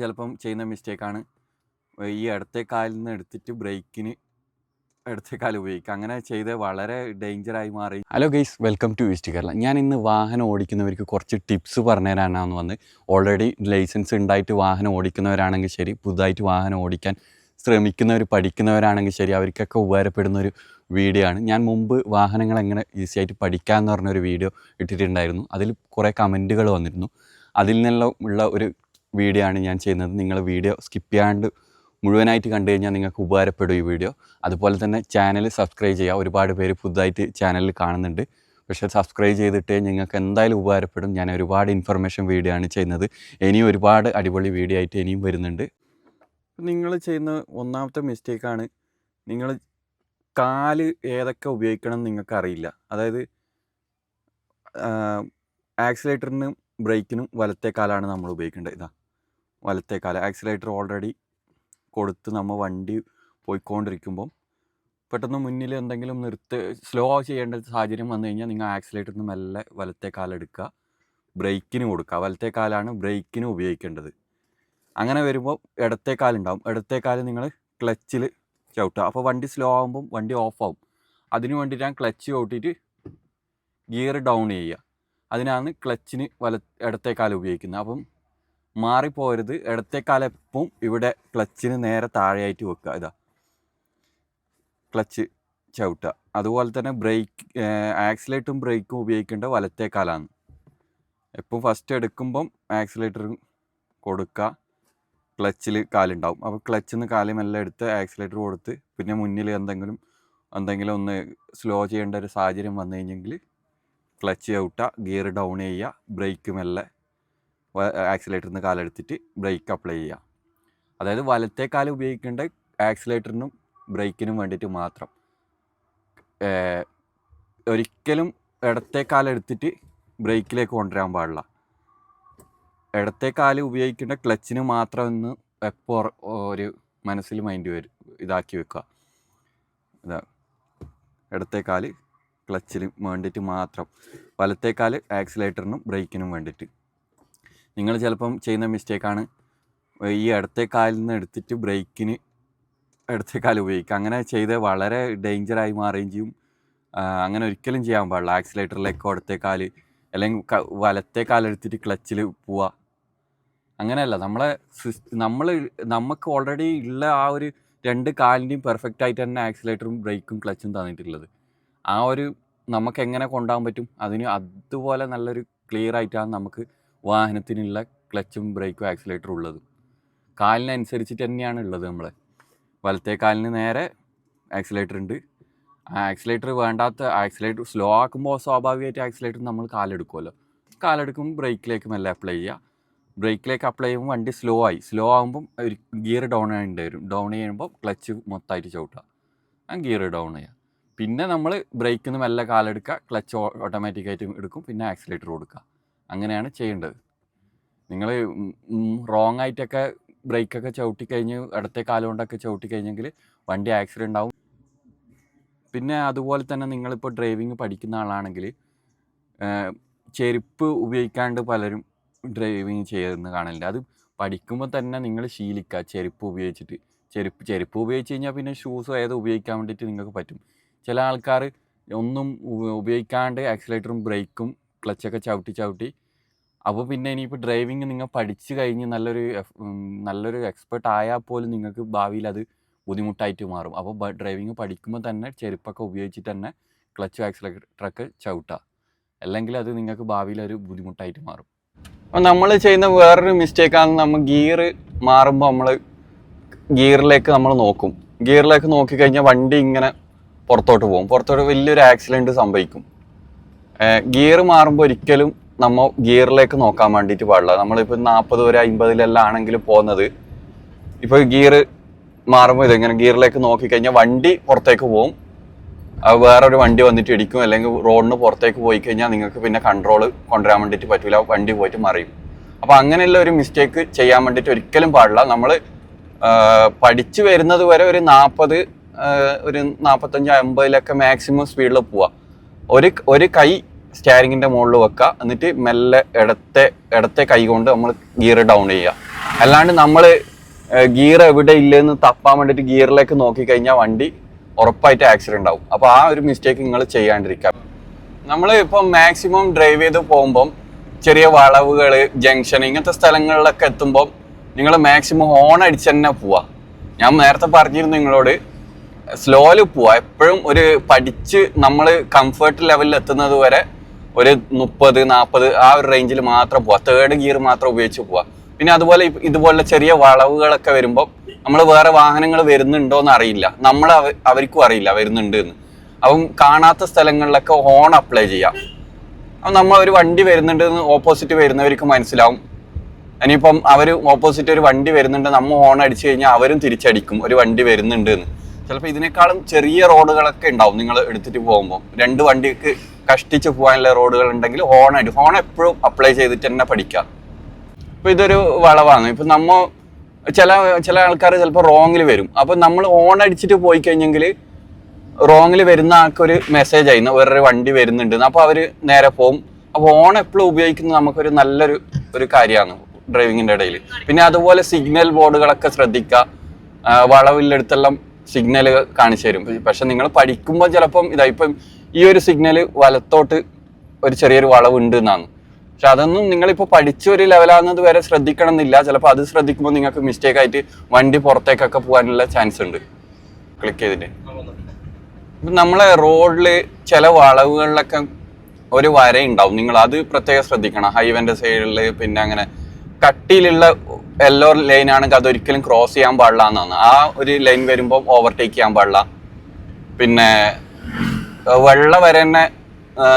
ചിലപ്പം ചെയ്യുന്ന മിസ്റ്റേക്കാണ് ഈ ഇടത്തെ കാലിൽ നിന്ന് എടുത്തിട്ട് ബ്രേക്കിന് ഇടത്തെ കാൽ ഉപയോഗിക്കുക. അങ്ങനെ ചെയ്ത് വളരെ ഡേഞ്ചറായി മാറി. Hello guys welcome to east Kerala ഞാൻ ഇന്ന് വാഹനം ഓടിക്കുന്നവർക്ക് കുറച്ച് ടിപ്സ് പറഞ്ഞു തരാനാണ് വന്ന് ഓൾറെഡി ലൈസൻസ് ഉണ്ടായിട്ട് വാഹനം ഓടിക്കുന്നവരാണെങ്കിൽ ശരി പുതുതായിട്ട് വാഹനം ഓടിക്കാൻ ശ്രമിക്കുന്നവർ പഠിക്കുന്നവരാണെങ്കിൽ ശരി അവർക്കൊക്കെ ഉപകാരപ്പെടുന്ന ഒരു വീഡിയോ ആണ്. ഞാൻ മുമ്പ് വാഹനങ്ങൾ എങ്ങനെ ഈസി ആയിട്ട് പഠിക്കാമെന്ന് പറഞ്ഞൊരു വീഡിയോ ഇട്ടിട്ടുണ്ടായിരുന്നു. അതിൽ കുറേ കമന്റുകൾ വന്നിരുന്നു. അതിൽ നിന്നെല്ലാം ഉള്ള ഒരു വീഡിയോ ആണ് ഞാൻ ചെയ്യുന്നത്. നിങ്ങൾ വീഡിയോ സ്കിപ്പ് ചെയ്യാണ്ട് മുഴുവനായിട്ട് കണ്ടു കഴിഞ്ഞാൽ നിങ്ങൾക്ക് ഉപകാരപ്പെടും ഈ വീഡിയോ അതുപോലെ തന്നെ ചാനൽ സബ്സ്ക്രൈബ് ചെയ്യുക ഒരുപാട് പേര് പുതുതായിട്ട് ചാനലിൽ കാണുന്നുണ്ട്. പക്ഷേ സബ്സ്ക്രൈബ് ചെയ്തിട്ട് നിങ്ങൾക്ക് എന്തായാലും ഉപകാരപ്പെടും. ഞാൻ ഒരുപാട് ഇൻഫർമേഷൻ വീഡിയോ ആണ് ചെയ്യുന്നത്. ഇനിയും ഒരുപാട് അടിപൊളി വീഡിയോ ആയിട്ട് ഇനിയും വരുന്നുണ്ട്. നിങ്ങൾ ചെയ്യുന്ന ഒന്നാമത്തെ മിസ്റ്റേക്കാണ് നിങ്ങൾ കാൽ ഏതൊക്കെ ഉപയോഗിക്കണം നിങ്ങൾക്ക് അറിയില്ല. അതായത് ആക്സിലേറ്ററിനും ബ്രേക്കിനും വലത്തെ കാലാണ് നമ്മൾ ഉപയോഗിക്കേണ്ടത്. ഇതാ. വലത്തെ കാൽ ആക്സിലേറ്റർ ഓൾറെഡി കൊടുത്ത് നമ്മൾ വണ്ടി പോയിക്കൊണ്ടിരിക്കുമ്പം പെട്ടെന്ന് മുന്നിൽ എന്തെങ്കിലും നിർത്ത് സ്ലോ ചെയ്യേണ്ട സാഹചര്യം വന്നു കഴിഞ്ഞാൽ നിങ്ങൾ ആക്സിലേറ്ററിന് മെല്ലെ വലത്തെ കാലെടുക്കുക ബ്രേക്കിന് കൊടുക്കുക വലത്തെ കാലാണ് ബ്രേക്കിന് ഉപയോഗിക്കേണ്ടത്. അങ്ങനെ വരുമ്പോൾ ഇടത്തെ കാലുണ്ടാവും ഇടത്തെ കാൽ നിങ്ങൾ ക്ലച്ചിൽ ചവിട്ടുക. അപ്പോൾ വണ്ടി സ്ലോ ആകുമ്പം വണ്ടി ഓഫ് ആവും. അതിന് ഞാൻ ക്ലച്ച് ചവിട്ടിയിട്ട് ഗിയർ ഡൗൺ ചെയ്യുക. അതിനാണ് ക്ലച്ചിന് വല ഇടത്തെ കാൽ ഉപയോഗിക്കുന്നത്. അപ്പം മാറിപ്പോരുത്. ഇടത്തെ കാലം എപ്പം ഇവിടെ ക്ലച്ചിന് നേരെ താഴെയായിട്ട് വെക്കുക. ഇതാ. ക്ലച്ച് ചവിട്ടുക. അതുപോലെ തന്നെ ബ്രേക്ക് ആക്സിലേറ്ററും ബ്രേക്കും ഉപയോഗിക്കേണ്ട വലത്തേക്കാലാണ് കാലാണ്. എപ്പം ഫസ്റ്റ് എടുക്കുമ്പം ആക്സിലേറ്ററും കൊടുക്കുക. ക്ലച്ചിൽ കാലുണ്ടാവും. അപ്പോൾ ക്ലച്ചിൽ നിന്ന് കാൽ മെല്ലെ എടുത്ത് ആക്സിലേറ്റർ കൊടുത്ത് പിന്നെ മുന്നിൽ എന്തെങ്കിലും എന്തെങ്കിലും ഒന്ന് സ്ലോ ചെയ്യേണ്ട ഒരു സാഹചര്യം വന്നു കഴിഞ്ഞെങ്കിൽ ക്ലച്ച് ചവിട്ടുക. ഗിയർ ഡൗൺ ചെയ്യുക. ബ്രേക്ക് മെല്ലെ ആക്സിലേറ്ററിൽ നിന്ന് കാലെടുത്തിട്ട് ബ്രേക്ക് അപ്ലൈ ചെയ്യുക അതായത് വലത്തെ കാൽ ഉപയോഗിക്കേണ്ട ആക്സിലേറ്ററിനും ബ്രേക്കിനും വേണ്ടിയിട്ട് മാത്രം. ഒരിക്കലും ഇടത്തെ കാലെടുത്തിട്ട് ബ്രേക്കിലേക്ക് കൊണ്ടുവരാൻ പാടില്ല. ഇടത്തെ കാൽ ഉപയോഗിക്കേണ്ട ക്ലച്ചിന് മാത്രം ഒന്ന് എപ്പോൾ ഒരു മനസ്സിൽ മൈൻഡ് വരും ഇതാക്കി വെക്കുക. ഇതാ ഇടത്തെ കാൽ ക്ലച്ചിന് വേണ്ടിയിട്ട് മാത്രം. വലത്തെ കാൽ ആക്സിലേറ്ററിനും ബ്രേക്കിനും വേണ്ടിയിട്ട്. നിങ്ങൾ ചിലപ്പം ചെയ്യുന്ന മിസ്റ്റേക്കാണ് ഈ ഇടത്തെ കാലിൽ നിന്ന് എടുത്തിട്ട് ബ്രേക്കിന് ഇടത്തെ കാൽ ഉപയോഗിക്കുക. അങ്ങനെ ചെയ്ത് വളരെ ഡേഞ്ചറായി മാറുകയും ചെയ്യും. അങ്ങനെ ഒരിക്കലും ചെയ്യാൻ പാടില്ല. ആക്സിലേറ്ററിലേക്ക് ഇടത്തെ കാൽ അല്ലെങ്കിൽ വലത്തെ കാലെടുത്തിട്ട് ക്ലച്ചിൽ പോവുക. അങ്ങനെയല്ല. നമ്മളെ നമ്മൾ നമുക്ക് ഓൾറെഡി ഉള്ള ആ ഒരു രണ്ട് കാലിന്റെയും പെർഫെക്റ്റ് ആയിട്ട് തന്നെ ആക്സിലേറ്ററും ബ്രേക്കും ക്ലച്ചും തന്നിട്ടുള്ളത്. ആ ഒരു നമുക്ക് എങ്ങനെ കൊണ്ടുപോകാൻ പറ്റും? അതിന് അതുപോലെ നല്ലൊരു ക്ലിയർ ആയിട്ടാണ് നമുക്ക് വാഹനത്തിനുള്ള ക്ലച്ചും ബ്രേക്കും ആക്സിലേറ്ററും ഉള്ളത്. കാലിനനുസരിച്ചിട്ട് തന്നെയാണ് ഉള്ളത് നമ്മൾ വലത്തെ കാലിന് നേരെ ആക്സിലേറ്റർ ഉണ്ട്. ആ ആക്സിലേറ്റർ വേണ്ടാത്ത ആക്സിലേറ്റർ സ്ലോ ആക്കുമ്പോൾ സ്വാഭാവികമായിട്ട് ആക്സിലേറ്റർ നമ്മൾ കാലെടുക്കുമല്ലോ. കാലെടുക്കുമ്പോൾ ബ്രേക്കിലേക്ക് മെല്ലെ അപ്ലൈ ചെയ്യുക. ബ്രേക്കിലേക്ക് അപ്ലൈ ചെയ്യുമ്പോൾ വണ്ടി സ്ലോ ആയി. സ്ലോ ആകുമ്പം ഒരു ഗിയർ ഡൗൺ ആയിട്ട് വരും. ഡൗൺ ചെയ്യുമ്പോൾ ക്ലച്ച് മൊത്തമായിട്ട് ചവിട്ടുക. ആ ഗിയർ ഡൗൺ ചെയ്യുക. പിന്നെ നമ്മൾ ബ്രേക്കിൽ നിന്ന് മെല്ലെ കാലെടുക്കുക. ക്ലച്ച് ഓട്ടോമാറ്റിക്കായിട്ട് എടുക്കും. പിന്നെ ആക്സിലേറ്റർ കൊടുക്കുക. അങ്ങനെയാണ് ചെയ്യേണ്ടത്. നിങ്ങൾ റോങ് ആയിട്ടൊക്കെ ബ്രേക്കൊക്കെ ചവിട്ടി കഴിഞ്ഞ് ഇടത്തെ കാലുകൊണ്ടൊക്കെ ചവിട്ടി കഴിഞ്ഞെങ്കിൽ വണ്ടി ആക്സിഡന്റ് ആവും. പിന്നെ അതുപോലെ തന്നെ നിങ്ങളിപ്പോൾ ഡ്രൈവിംഗ് പഠിക്കുന്ന ആളാണെങ്കിൽ ചെരുപ്പ് ഉപയോഗിക്കാണ്ട് പലരും ഡ്രൈവിങ് ചെയ്യുന്ന കാണലുണ്ട്. അത് പഠിക്കുമ്പോൾ തന്നെ നിങ്ങൾ ശീലിക്കുക ചെരുപ്പ് ഉപയോഗിച്ചിട്ട്. ചെരുപ്പ് ചെരുപ്പ് ഉപയോഗിച്ച് കഴിഞ്ഞാൽ പിന്നെ ഷൂസ് ഏത് ഉപയോഗിക്കാൻ വേണ്ടിയിട്ട് നിങ്ങൾക്ക് പറ്റും. ചില ആൾക്കാർ ഒന്നും ഉപ- ഉപയോഗിക്കാണ്ട് ആക്സിലേറ്ററും ബ്രേക്കും ക്ലച്ചൊക്കെ ചവിട്ടി ചവിട്ടി. അപ്പോൾ പിന്നെ ഇനിയിപ്പോൾ ഡ്രൈവിംഗ് നിങ്ങൾ പഠിച്ചു കഴിഞ്ഞ് നല്ലൊരു നല്ലൊരു എക്സ്പെർട്ട് ആയാൽ പോലും നിങ്ങൾക്ക് ഭാവിയിൽ അത് ബുദ്ധിമുട്ടായിട്ട് മാറും. അപ്പോൾ ഡ്രൈവിംഗ് പഠിക്കുമ്പോൾ തന്നെ ചെരുപ്പൊക്കെ ഉപയോഗിച്ചിട്ട് തന്നെ ക്ലച്ച് ആക്സിലേറ്ററൊക്കെ ചവിട്ടുക അല്ലെങ്കിൽ അത് നിങ്ങൾക്ക് ഭാവിയിൽ ഒരു ബുദ്ധിമുട്ടായിട്ട് മാറും. അപ്പോൾ നമ്മൾ ചെയ്യുന്ന വേറൊരു മിസ്റ്റേക്കാണ് നമ്മൾ ഗിയർ മാറുമ്പോൾ നമ്മൾ ഗിയറിലേക്ക് നമ്മൾ നോക്കും. ഗിയറിലേക്ക് നോക്കിക്കഴിഞ്ഞാൽ വണ്ടി ഇങ്ങനെ പുറത്തോട്ട് പോകും. പുറത്തോട്ട് വലിയൊരു ആക്സിഡന്റ് സംഭവിക്കും. ഗിയർ മാറുമ്പോൾ ഒരിക്കലും നമ്മൾ ഗിയറിലേക്ക് നോക്കാൻ വേണ്ടിയിട്ട് പാടില്ല. നമ്മളിപ്പോൾ നാൽപ്പത് വരെ അമ്പതിലെല്ലാം ആണെങ്കിൽ പോകുന്നത്. ഇപ്പോൾ ഗിയർ മാറുമ്പോൾ ഇതെങ്ങനെ ഗിയറിലേക്ക് നോക്കിക്കഴിഞ്ഞാൽ വണ്ടി പുറത്തേക്ക് പോകും അത് വേറൊരു വണ്ടി വന്നിട്ട് ഇടിക്കും. അല്ലെങ്കിൽ റോഡിന് പുറത്തേക്ക് പോയി കഴിഞ്ഞാൽ നിങ്ങൾക്ക് പിന്നെ കൺട്രോൾ കൊണ്ടുവരാൻ വേണ്ടിയിട്ട് പറ്റില്ല വണ്ടി പോയിട്ട് മറിയും. അപ്പോൾ അങ്ങനെയുള്ള ഒരു മിസ്റ്റേക്ക് ചെയ്യാൻ വേണ്ടിയിട്ട് ഒരിക്കലും പാടില്ല. നമ്മൾ പഠിച്ചു വരുന്നത് വരെ ഒരു നാൽപ്പത് ഒരു നാൽപ്പത്തഞ്ച് അമ്പതിലൊക്കെ മാക്സിമം സ്പീഡിൽ പോവുക ഒരു ഒരു കൈ സ്റ്റാരിങ്ങിന്റെ മുകളിൽ വെക്കുക എന്നിട്ട് മെല്ലെ ഇടത്തെ ഇടത്തെ കൈ കൊണ്ട് നമ്മൾ ഗിയർ ഡൗൺ ചെയ്യുക. അല്ലാണ്ട് നമ്മൾ ഗിയർ എവിടെ ഇല്ലെന്ന് തപ്പാൻ വേണ്ടിയിട്ട് ഗിയറിലേക്ക് നോക്കിക്കഴിഞ്ഞാൽ വണ്ടി ഉറപ്പായിട്ട് ആക്സിഡന്റ് ആവും അപ്പോൾ ആ ഒരു മിസ്റ്റേക്ക് നിങ്ങൾ ചെയ്യാണ്ടിരിക്കുക. നമ്മൾ ഇപ്പം മാക്സിമം ഡ്രൈവ് ചെയ്ത് പോകുമ്പം ചെറിയ വളവുകൾ ജംഗ്ഷൻ ഇങ്ങനത്തെ സ്ഥലങ്ങളിലൊക്കെ എത്തുമ്പം നിങ്ങൾ മാക്സിമം ഹോൺ അടിച്ച് തന്നെ പോവാ. ഞാൻ നേരത്തെ പറഞ്ഞിരുന്നു നിങ്ങളോട് സ്ലോയിൽ പോവാ. എപ്പോഴും ഒരു പഠിച്ച് നമ്മൾ കംഫർട്ട് ലെവലിൽ എത്തുന്നത് വരെ ഒരു മുപ്പത് നാൽപ്പത് ആ ഒരു റേഞ്ചിൽ മാത്രം പോവാ. തേർഡ് ഗിയർ മാത്രം ഉപയോഗിച്ച് പോവാ. പിന്നെ അതുപോലെ ഇതുപോലെ ചെറിയ വളവുകളൊക്കെ വരുമ്പോൾ നമ്മൾ വേറെ വാഹനങ്ങൾ വരുന്നുണ്ടോ എന്ന് അറിയില്ല നമ്മൾ അവർക്കും അറിയില്ല വരുന്നുണ്ട് എന്ന് അപ്പം കാണാത്ത സ്ഥലങ്ങളിലൊക്കെ ഹോൺ അപ്ലൈ ചെയ്യാം. അപ്പം നമ്മൾ ഒരു വണ്ടി വരുന്നുണ്ട് എന്ന് ഓപ്പോസിറ്റ് വരുന്നവർക്ക് മനസ്സിലാവും. ഇനിയിപ്പം അവർ ഓപ്പോസിറ്റ് ഒരു വണ്ടി വരുന്നുണ്ട് നമ്മൾ ഹോൺ അടിച്ചു കഴിഞ്ഞാൽ അവരും തിരിച്ചടിക്കും. ഒരു വണ്ടി വരുന്നുണ്ട് എന്ന് ചിലപ്പോൾ ഇതിനേക്കാളും ചെറിയ റോഡുകളൊക്കെ ഉണ്ടാവും. നിങ്ങൾ എടുത്തിട്ട് പോകുമ്പോൾ. രണ്ട് വണ്ടിക്ക് കഷ്ടിച്ച് പോകാനുള്ള റോഡുകൾ ഉണ്ടെങ്കിൽ ഹോണായിട്ട് ഹോൺ എപ്പോഴും അപ്ലൈ ചെയ്തിട്ട് തന്നെ പഠിക്കാം ഇപ്പൊ ഇതൊരു വളവാണ്. ഇപ്പം നമ്മ ചില ചില ആൾക്കാർ ചിലപ്പോൾ റോങ്ങിൽ വരും. അപ്പം നമ്മൾ ഹോൺ അടിച്ചിട്ട് പോയി കഴിഞ്ഞെങ്കിൽ റോങ്ങിൽ വരുന്ന ആൾക്കൊരു മെസ്സേജ് ആയിരുന്നു വേറൊരു വണ്ടി വരുന്നുണ്ട്. അപ്പോൾ അവർ നേരെ പോകും അപ്പോൾ ഹോൺ എപ്പോഴും ഉപയോഗിക്കുന്നത് നമുക്കൊരു നല്ലൊരു ഒരു കാര്യമാണ് ഡ്രൈവിങ്ങിന്റെ ഇടയിൽ പിന്നെ അതുപോലെ സിഗ്നൽ ബോർഡുകളൊക്കെ ശ്രദ്ധിക്കുക. വളവിലെടുത്തെല്ലാം സിഗ്നൽ കാണിച്ചു തരും. പക്ഷെ നിങ്ങൾ പഠിക്കുമ്പോൾ ചിലപ്പം ഇതാ ഇപ്പം ഈ ഒരു സിഗ്നൽ വലത്തോട്ട് ഒരു ചെറിയൊരു വളവ് ഉണ്ട് എന്നാണ്. പക്ഷെ അതൊന്നും നിങ്ങളിപ്പോൾ പഠിച്ച ഒരു ലെവലാകുന്നത് വരെ ശ്രദ്ധിക്കണം എന്നില്ല ചിലപ്പോൾ അത് ശ്രദ്ധിക്കുമ്പോൾ നിങ്ങൾക്ക് മിസ്റ്റേക്ക് ആയിട്ട് വണ്ടി പുറത്തേക്കൊക്കെ പോകാനുള്ള ചാൻസ് ഉണ്ട്. ക്ലിക്ക് ചെയ്തിട്ട്. ഇപ്പം നമ്മളെ റോഡിൽ ചില വളവുകളിലൊക്കെ ഒരു വര ഉണ്ടാവും. നിങ്ങൾ അത് പ്രത്യേകം ശ്രദ്ധിക്കണം. ഹൈവേന്റെ സൈഡിൽ പിന്നെ അങ്ങനെ കട്ടിയിലുള്ള യെല്ലോ ലൈൻ ആണെങ്കിൽ അതൊരിക്കലും ക്രോസ് ചെയ്യാൻ പാടില്ല എന്നാണ്. ആ ഒരു ലൈൻ വരുമ്പോൾ ഓവർടേക്ക് ചെയ്യാൻ പാടില്ല. പിന്നെ വെള്ള വര തന്നെ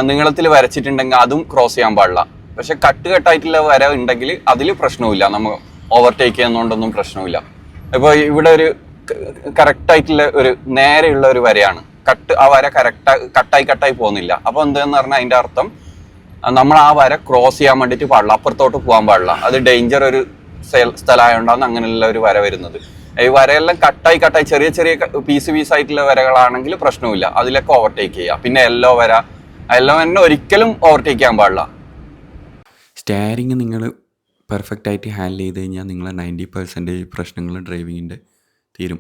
നീളത്തിൽ വരച്ചിട്ടുണ്ടെങ്കിൽ അതും ക്രോസ് ചെയ്യാൻ പാടില്ല. പക്ഷെ കട്ട് കട്ടായിട്ടുള്ള വര ഉണ്ടെങ്കിൽ അതിൽ പ്രശ്നവുമില്ല. നമ്മൾ ഓവർടേക്ക് ചെയ്യുന്നതുകൊണ്ടൊന്നും പ്രശ്നവുമില്ല. ഇപ്പോൾ ഇവിടെ ഒരു കറക്റ്റായിട്ടുള്ള ഒരു നേരെയുള്ള ഒരു വരയാണ്. കട്ട് ആ വര കറക്റ്റ് കട്ടായി കട്ടായി പോകുന്നില്ല. അപ്പോൾ എന്താന്ന് പറഞ്ഞാൽ അതിന്റെ അർത്ഥം നമ്മൾ ആ വര ക്രോസ് ചെയ്യാൻ വേണ്ടിയിട്ട് പാടില്ല. അപ്പുറത്തോട്ട് പോകാൻ പാടില്ല. അത് ഡേഞ്ചർ ഒരു സ്ഥല- സ്ഥലമായോണ്ടാണ് അങ്ങനെയുള്ള ഒരു വര വരുന്നത്. ഈ വരയെല്ലാം കട്ടായി കട്ടായി ചെറിയ ചെറിയ പീസ് പീസ് ആയിട്ടുള്ള വരകളാണെങ്കിൽ പ്രശ്നമില്ല അതിലൊക്കെ ഓവർടേക്ക് ചെയ്യുക പിന്നെ എല്ലോ വര. എല്ലോ തന്നെ ഒരിക്കലും ഓവർടേക്ക് ചെയ്യാൻ പാടില്ല. സ്റ്റാരിങ് നിങ്ങൾ പെർഫെക്റ്റ് ആയിട്ട് ഹാൻഡിൽ ചെയ്ത് കഴിഞ്ഞാൽ നിങ്ങളെ നയന്റി പെർസെന്റേജ് പ്രശ്നങ്ങൾ ഡ്രൈവിങ്ങിന്റെ തീരും.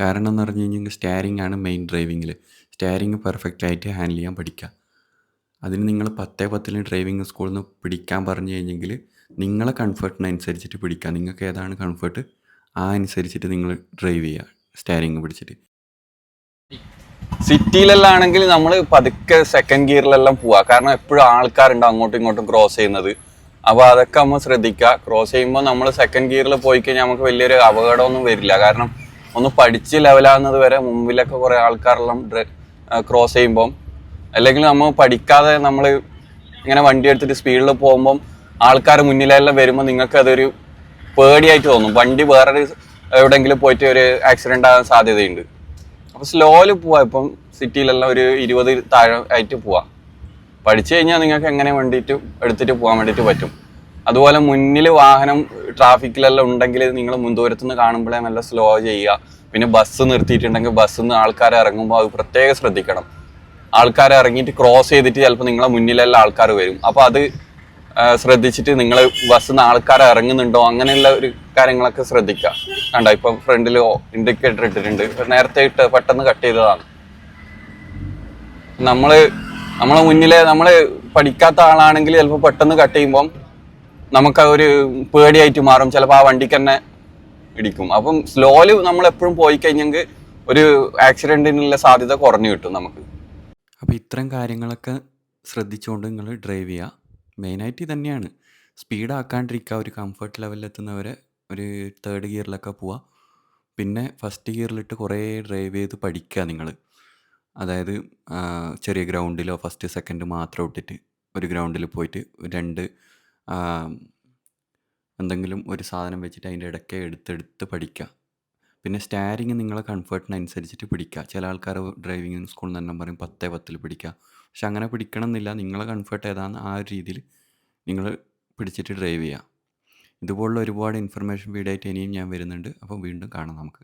കാരണം എന്ന് പറഞ്ഞു കഴിഞ്ഞാൽ സ്റ്റാരിങ് ആണ് മെയിൻ ഡ്രൈവിങ്ങിൽ സ്റ്റാരിങ് പെർഫെക്റ്റ് ആയിട്ട് ഹാൻഡിൽ ചെയ്യാൻ പഠിക്കുക അതിന് നിങ്ങൾ പത്തേ പത്തിൽ ഡ്രൈവിംഗ് സ്കൂളിൽ നിന്ന് പിടിക്കാൻ പറഞ്ഞു കഴിഞ്ഞെങ്കിൽ നിങ്ങളെ കംഫർട്ടിനനുസരിച്ചിട്ട് പിടിക്കുക നിങ്ങൾക്ക് ഏതാണ് കംഫർട്ട് ആ അനുസരിച്ചിട്ട് നിങ്ങൾ ഡ്രൈവ് ചെയ്യുക. സ്റ്റാരിങ് പിടിച്ചിട്ട്. സിറ്റിയിലെല്ലാം ആണെങ്കിൽ നമ്മൾ പതുക്കെ സെക്കൻഡ് ഗിയറിലെല്ലാം പോവാ. കാരണം എപ്പോഴും ആൾക്കാരുണ്ട് അങ്ങോട്ടും ഇങ്ങോട്ടും ക്രോസ് ചെയ്യുന്നത്. അപ്പോൾ അതൊക്കെ നമ്മൾ ശ്രദ്ധിക്കുക. ക്രോസ് ചെയ്യുമ്പോൾ നമ്മൾ സെക്കൻഡ് ഗിയറിൽ പോയി കഴിഞ്ഞാൽ നമുക്ക് വലിയൊരു അപകടമൊന്നും വരില്ല. കാരണം ഒന്ന് പഠിച്ച് ലെവലാകുന്നത് വരെ മുമ്പിലൊക്കെ കുറേ ആൾക്കാരെല്ലാം ക്രോസ് ചെയ്യുമ്പം അല്ലെങ്കിൽ നമ്മൾ പഠിക്കാതെ നമ്മൾ ഇങ്ങനെ വണ്ടി എടുത്തിട്ട് സ്പീഡിൽ പോകുമ്പം ആൾക്കാർ മുന്നിലെല്ലാം വരുമ്പോൾ നിങ്ങൾക്ക് അതൊരു പേടിയായിട്ട് തോന്നും. വണ്ടി വേറൊരു എവിടെയെങ്കിലും പോയിട്ട് ഒരു ആക്സിഡന്റ് ആകാൻ സാധ്യതയുണ്ട്. അപ്പോൾ സ്ലോയിൽ പോവാ. ഇപ്പം സിറ്റിയിലെല്ലാം ഒരു ഇരുപത് താഴെ ആയിട്ട് പോവാ. പഠിച്ചു കഴിഞ്ഞാൽ നിങ്ങൾക്ക് എങ്ങനെ വേണ്ടിയിട്ട് എടുത്തിട്ട് പോകാൻ വേണ്ടിയിട്ട് പറ്റും. അതുപോലെ മുന്നിൽ വാഹനം ട്രാഫിക്കിലെല്ലാം ഉണ്ടെങ്കിൽ നിങ്ങൾ മുൻദൂരത്തു നിന്ന് കാണുമ്പോഴേ നല്ല സ്ലോ ചെയ്യുക. പിന്നെ ബസ് നിർത്തിയിട്ടുണ്ടെങ്കിൽ ബസ്സിൽ നിന്ന് ആൾക്കാർ ഇറങ്ങുമ്പോൾ അത് പ്രത്യേകം ശ്രദ്ധിക്കണം. ആൾക്കാർ ഇറങ്ങിയിട്ട് ക്രോസ് ചെയ്തിട്ട് ചിലപ്പോൾ നിങ്ങളെ മുന്നിലെല്ലാം ആൾക്കാർ വരും. അപ്പോൾ അത് ശ്രദ്ധിച്ചിട്ട് നിങ്ങൾ ബസ്സിൽ നിന്ന് ആൾക്കാർ ഇറങ്ങുന്നുണ്ടോ? അങ്ങനെയുള്ള ഒരു കാര്യങ്ങളൊക്കെ ശ്രദ്ധിക്കുക കണ്ട? ഇപ്പം ഫ്രണ്ടിൽ ഇൻഡിക്കേറ്റർ ഇട്ടിട്ടുണ്ട്. നേരത്തെ ഇട്ട് പെട്ടെന്ന് കട്ട് ചെയ്തതാണ്. നമ്മൾ നമ്മളെ മുന്നിലെ നമ്മൾ പഠിക്കാത്ത ആളാണെങ്കിൽ ചിലപ്പോൾ പെട്ടെന്ന് കട്ട് ചെയ്യുമ്പം നമുക്ക് ഒരു പേടിയായിട്ട് മാറും. ചിലപ്പോൾ ആ വണ്ടിക്ക് തന്നെ ഇടിക്കും. അപ്പം സ്ലോലി നമ്മൾ എപ്പോഴും പോയി കഴിഞ്ഞെങ്കിൽ ഒരു ആക്സിഡന്റിനുള്ള സാധ്യത കുറഞ്ഞു കിട്ടും നമുക്ക്. അപ്പോൾ ഇത്തരം കാര്യങ്ങളൊക്കെ ശ്രദ്ധിച്ചുകൊണ്ട് നിങ്ങൾ ഡ്രൈവ് ചെയ്യുക. മെയിനായിട്ട് ഇതന്നെയാണ്. സ്പീഡ് ആക്കാണ്ടിരിക്കുക ഒരു കംഫർട്ട് ലെവലിൽ എത്തുന്നവരെ ഒരു തേർഡ് ഗിയറിലൊക്കെ പോവുക. പിന്നെ ഫസ്റ്റ് ഗിയറിലിട്ട് കുറേ ഡ്രൈവ് ചെയ്ത് പഠിക്കുക നിങ്ങൾ. അതായത് ചെറിയ ഗ്രൗണ്ടിലോ ഫസ്റ്റ് സെക്കൻഡ് മാത്രം ഇട്ടിട്ട് ഒരു ഗ്രൗണ്ടിൽ പോയിട്ട് രണ്ട് എന്തെങ്കിലും ഒരു സാധനം വെച്ചിട്ട് അതിന്റെ ഇടയ്ക്ക് എടുത്തെടുത്ത് പഠിക്കുക. പിന്നെ സ്റ്റാരിങ് നിങ്ങളെ കംഫർട്ടിനനുസരിച്ചിട്ട് പിടിക്കുക ചില ആൾക്കാർ ഡ്രൈവിംഗ് സ്കൂളിൽ തന്നെ പറയും പത്തേ പത്തിൽ പിടിക്കുക പക്ഷെ അങ്ങനെ പിടിക്കണം എന്നില്ല നിങ്ങളെ കംഫർട്ട് ഏതാന്ന് ആ ഒരു രീതിയിൽ നിങ്ങൾ പിടിച്ചിട്ട് ഡ്രൈവ് ചെയ്യുക ഇതുപോലുള്ള ഒരുപാട് ഇൻഫർമേഷൻ വീഡിയോ ആയിട്ട് ഇനിയും ഞാൻ വരുന്നുണ്ട്. അപ്പോൾ വീണ്ടും കാണാം നമുക്ക്.